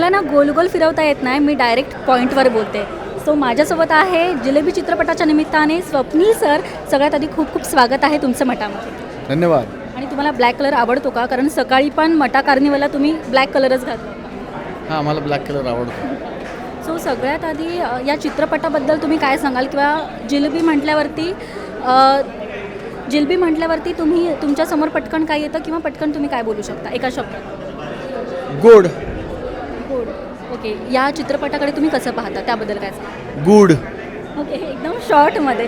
ना गोल गोल फिरवता येत नाही मी डायरेक्ट पॉईंटवर बोलते. सो माझ्यासोबत आहे जिलेबी चित्रपटाच्या निमित्ताने स्वप्नील सर. सगळ्यात आधी खूप खूप स्वागत आहे तुमचं मठामध्ये. धन्यवाद. आणि तुम्हाला ब्लॅक कलर आवडतो का? कारण सकाळी पण मटा कार्निवलला तुम्ही ब्लॅक कलरच घातला हां मला ब्लॅक कलर आवडतो. सो सगळ्यात आधी अ, या चित्रपटाबद्दल तुम्ही काय सांगाल? किंवा जिलेबी म्हटल्यावरती अ, जिलबी म्हटल्यावरती तुम्ही तुमच्यासमोर पटकन काय येतं? किंवा पटकन तुम्ही काय बोलू शकता? एका शब्दात. गोड. ओके या चित्रपटाकडे तुम्ही कसं पाहता? त्याबद्दल काय सांगा गुड ओके एकदम शॉर्टमध्ये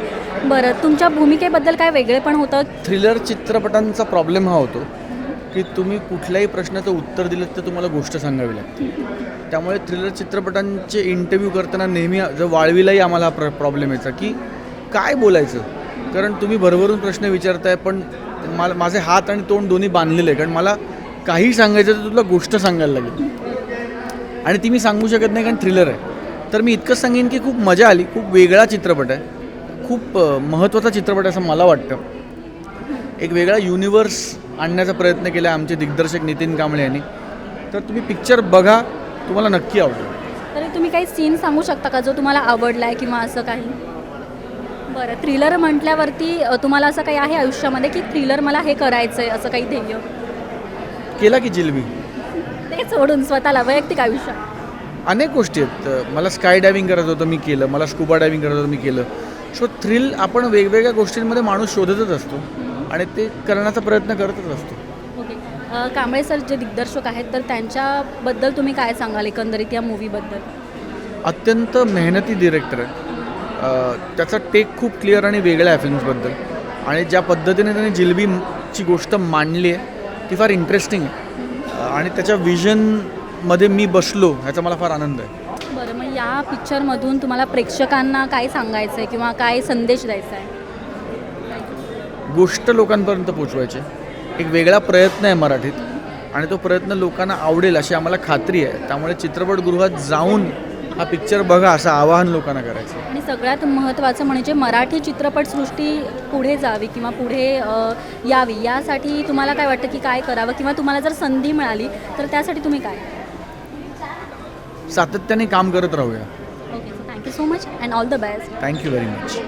बरं तुमच्या भूमिकेबद्दल काय वेगळे पण होतं? थ्रिलर चित्रपटांचा प्रॉब्लेम हा होतो की तुम्ही कुठल्याही प्रश्नाचं उत्तर दिलं तर तुम्हाला गोष्ट सांगावी लागते. त्यामुळे थ्रिलर चित्रपटांचे इंटरव्ह्यू करताना नेहमी जर वाळवीलाही आम्हाला हा प्र प्रॉब्लेम यायचा की काय बोलायचं? कारण तुम्ही भरभरून प्रश्न विचारताय पण मला माझे हात आणि तोंड दोन्ही बांधलेले आहे कारण मला काही सांगायचं तर तुला गोष्ट सांगायला लागेल. आणि ती मी सांगू शकत नाही कारण थ्रिलर आहे. तर मी इतकंच सांगेन की खूप मजा आली. खूप वेगळा चित्रपट आहे. खूप महत्त्वाचा चित्रपट आहे असं मला वाटतं. एक वेगळा युनिवर्स आणण्याचा प्रयत्न केला आमचे दिग्दर्शक नितीन कांबळे यांनी. तर तुम्ही पिक्चर बघा. तुम्हाला नक्की आवडेल. तरी तुम्ही काही सीन सांगू शकता का जो तुम्हाला आवडला आहे किंवा असं काही? बरं थ्रिलर म्हटल्यावरती तुम्हाला असं काही आहे आयुष्यामध्ये की थ्रिलर मला हे करायचं आहे असं काही ध्येय? केला की जिलबी. सोडून स्वतःला वैयक्तिक आयुष्यात अनेक गोष्टी आहेत. मला स्काय डायव्हिंग करायचं होतं मी केलं मला स्कुबा डायव्हिंग करायचं होतं मी केलं. सो थ्रिल आपण वेगवेगळ्या गोष्टींमध्ये माणूस शोधतच असतो आणि ते करण्याचा प्रयत्न करतच असतो. ओके. कांबळे सर जे दिग्दर्शक आहेत तर त्यांच्याबद्दल तुम्ही काय सांगाल एकंदरीत या मूवीबद्दल अत्यंत मेहनती डिरेक्टर आहे त्याचा टेक खूप क्लिअर आणि वेगळा आहे फिल्म्सबद्दल आणि ज्या पद्धतीने त्याने जिलबीची गोष्ट मांडली आहे ती फार इंटरेस्टिंग आहे. आणि त्याच्या विजनमध्ये मी बसलो ह्याचा मला फार आनंद आहे. बरं मग या पिक्चरमधून तुम्हाला प्रेक्षकांना काय सांगायचं आहे किंवा काय संदेश द्यायचा आहे गोष्ट लोकांपर्यंत पोचवायची. एक वेगळा प्रयत्न आहे मराठीत. आणि तो प्रयत्न लोकांना आवडेल अशी आम्हाला खात्री आहे. त्यामुळे चित्रपटगृहात जाऊन हा पिक्चर बघा असं आवाहन लोकांना करायचं. आणि सगळ्यात महत्त्वाचं म्हणजे मराठी चित्रपटसृष्टी पुढे जावी किंवा पुढे यावी यासाठी तुम्हाला काय वाटतं की काय करावं किंवा तुम्हाला जर संधी मिळाली तर त्यासाठी तुम्ही काय? सातत्याने काम करत राहूया. Okay thank you so much and all the best thank you very much